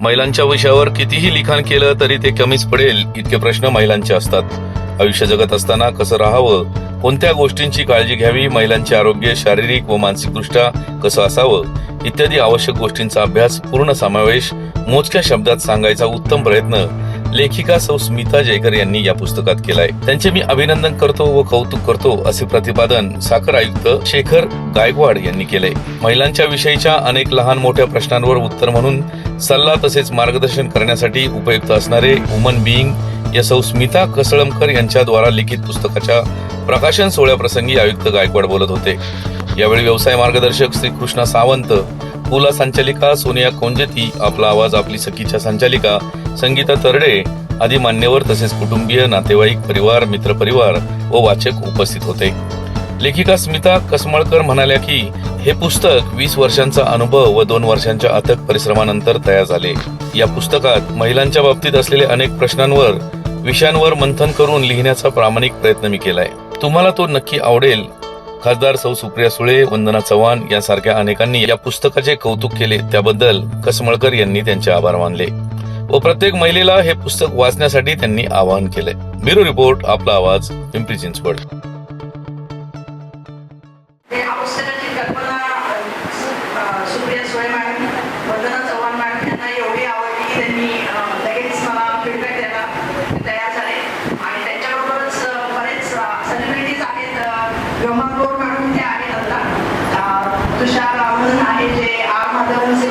महिलांच्या विषयावर कितीही लिखाण केलं तरी ते कमीच पडेल इतके प्रश्न महिलांचे असतात. आयुष्य जगत असताना कसं राहावं कोणत्या गोष्टींची काळजी घ्यावी महिलांचे आरोग्य शारीरिक व मानसिकदृष्ट्या कसं असावं इत्यादी आवश्यक गोष्टींचा अभ्यास पूर्ण समावेश मोजक्या शब्दात सांगायचा उत्तम प्रयत्न लेखिका सौ स्मिता जयकर यांनी या पुस्तकात केलाय. त्यांचे मी अभिनंदन करतो व कौतुक करतो असे प्रतिपादन साखर आयुक्त शेखर गायकवाड यांनी केले महिलांच्या विषयीच्या अनेक लहान मोठ्या प्रश्नांवर उत्तर म्हणून सल्ला तसेच मार्गदर्शन करण्यासाठी उपयुक्त असणारे वुमन बिईंग या सौ स्मिता कसळमकर यांच्याद्वारा लिखित पुस्तकाच्या प्रकाशन सोहळ्याप्रसंगी आयुक्त गायकवाड बोलत होते. यावेळी व्यवसाय मार्गदर्शक श्री कृष्णा सावंत पुला संचालिका सोनिया कोंजेती. आपला आवाज आपली सखीच्या संचालिका संगीता तरडे आदी मान्यवर तसेच कुटुंबीय नातेवाईक परिवार मित्रपरिवार व वाचक उपस्थित होते. लेखिका स्मिता कसमळकर म्हणाल्या की हे पुस्तक वीस वर्षांचा अनुभव व दोन वर्षांच्या अथक परिश्रमानंतर तयार झाले. या पुस्तकात महिलांच्या बाबतीत असलेले अनेक प्रश्नांवर विषयांवर मंथन करून लिहिण्याचा प्रामाणिक प्रयत्न मी केलाय. तुम्हाला तो नक्की आवडेल खासदार सौ सुप्रिया सुळे वंदना चव्हाण यांसारख्या अनेकांनी या पुस्तकाचे कौतुक केले. त्याबद्दल कसमळकर यांनी त्यांचे आभार मानले. व प्रत्येक महिलेला हे पुस्तक वाचण्यासाठी त्यांनी आवाहन केले ब्युरो रिपोर्ट आपला आवाज पिंपरी चिंचवड. पुस्तकाची कल्पना सुप्रिया सुळे मॅडम वंदना चव्हाण मॅडम यांना एवढी आवडली की त्यांनी अ, लगेच मला फीडबॅक द्यायला तयार झाले आणि त्यांच्याबरोबरच अ, बरेच सेलिब्रिटीज आहेत अ, व्योमा गौर मॅडम ते आहेत आता अ, तुषार रावण आहे जे आर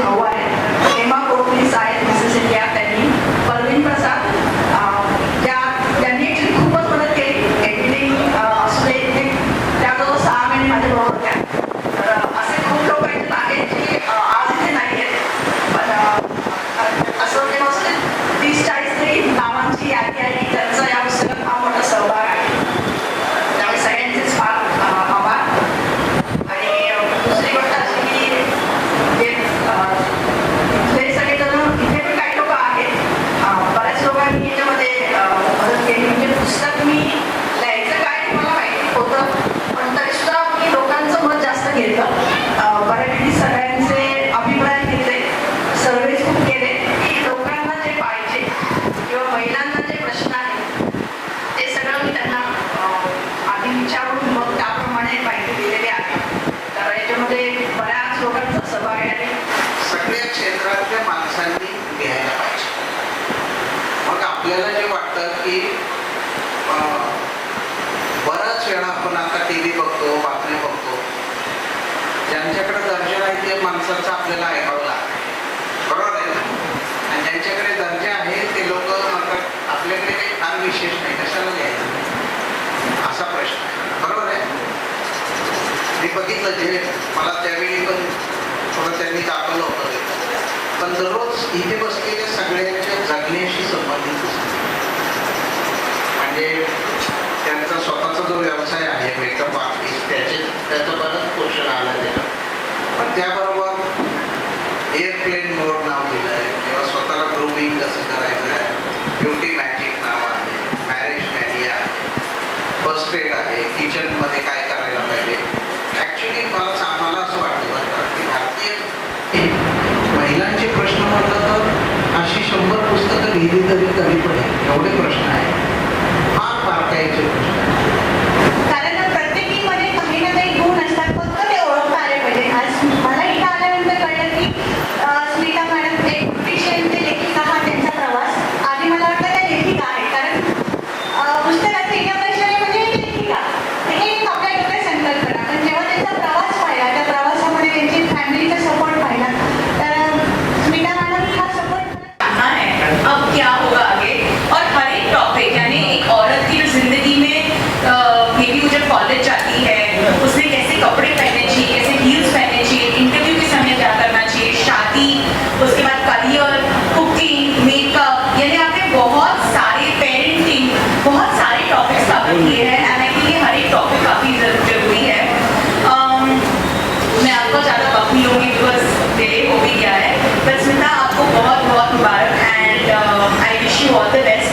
लोकांचा सहभाग आहे सगळ्या क्षेत्रातल्या माणसांनी लिहायला पाहिजे. मग आपल्याला जे वाटतं की अं, बराच वेळा आपण आता टी व्ही बघतो बातम्या बघतो ज्यांच्याकडे दर्जा आहे ते माणसाचं आपल्याला ऐकतो मी जे मला त्यावेळी पण थोडं त्यांनी दाखवलं होतं पण दररोज इथे बसलेल्या सगळ्यांच्या जगण्याशी संबंधित म्हणजे त्यांचा स्वतःचा जो व्यवसाय आहे मेकअप आर्टिस्ट त्याचे त्याचं बरंच पोषण आलं त्याला पण त्याबरोबर एअरप्लेन मोड नाव दिलं आहे किंवा स्वतःला ग्रूमिंग कसं करायचं आहे ब्युटी मॅजिक नाव आहे मॅरेज मॅनिया आहे फर्स्ट एड आहे किचनमध्ये काय करायला पाहिजे ॲक्च्युली मला सा- मला असं वाटतं बरं का, की भारतीय महिलांचे प्रश्न म्हटलं तर अशी शंभर पुस्तकं लिहिली तरी she wanted